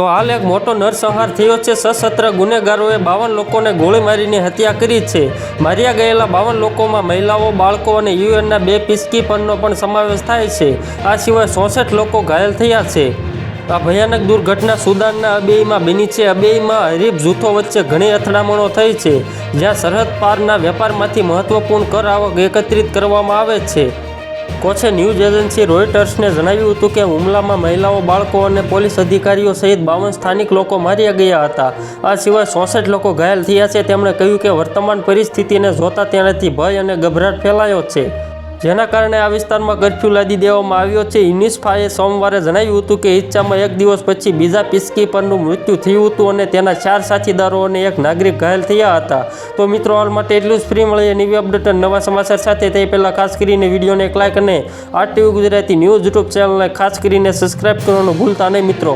તો હાલ એક મોટો નરસંહાર થયો છે. સશસ્ત્ર ગુનેગારોએ બાવન લોકોને ગોળી મારીને હત્યા કરી છે. માર્યા ગયેલા બાવન લોકોમાં મહિલાઓ, બાળકો અને યુએનના બે પીસકીપરનો પણ સમાવેશ થાય છે. આ સિવાય ચોસઠ લોકો ઘાયલ થયા છે. આ ભયાનક દુર્ઘટના સુદાનના અબેઈમાં બની છે. અબેઈમાં હરીફ જૂથો વચ્ચે ઘણી અથડામણો થઈ છે, જ્યાં સરહદ પારના વેપારમાંથી મહત્વપૂર્ણ કર આવક એકત્રિત કરવામાં આવે છે. કોચે ન્યૂઝ એજન્સી રોયટર્સને જણાવ્યું હતું કે હુમલામાં મહિલાઓ, બાળકો અને પોલીસ અધિકારીઓ સહિત બાવન સ્થાનિક લોકો માર્યા ગયા હતા. આ સિવાય ચોસઠ લોકો ઘાયલ થયા છે. તેમણે કહ્યું કે વર્તમાન પરિસ્થિતિને જોતા તેનાથી ભય અને ગભરાટ ફેલાયો છે. જેના કારણે આ વિસ્તારમાં કર્ફ્યુ લાદી દેવામાં આવ્યો છે. યુનિસ્ફાએ સોમવારે જણાવ્યું હતું કે ઈચ્છામાં એક દિવસ પછી બીજા પિસ્કી પરનું મૃત્યુ થયું હતું અને તેના ચાર સાથીદારો અને એક નાગરિક ઘાયલ થયા હતા. તો મિત્રો, હાલ માટે એટલું જ. ફ્રી મળીએ નવી અપડેટ નવા સમાચાર સાથે. તે પહેલાં ખાસ કરીને વિડીયોને એક લાઇક અને R TV Gujarati news YouTube ચેનલને ખાસ કરીને સબસ્ક્રાઇબ કરવાનું ભૂલતા નહીં મિત્રો.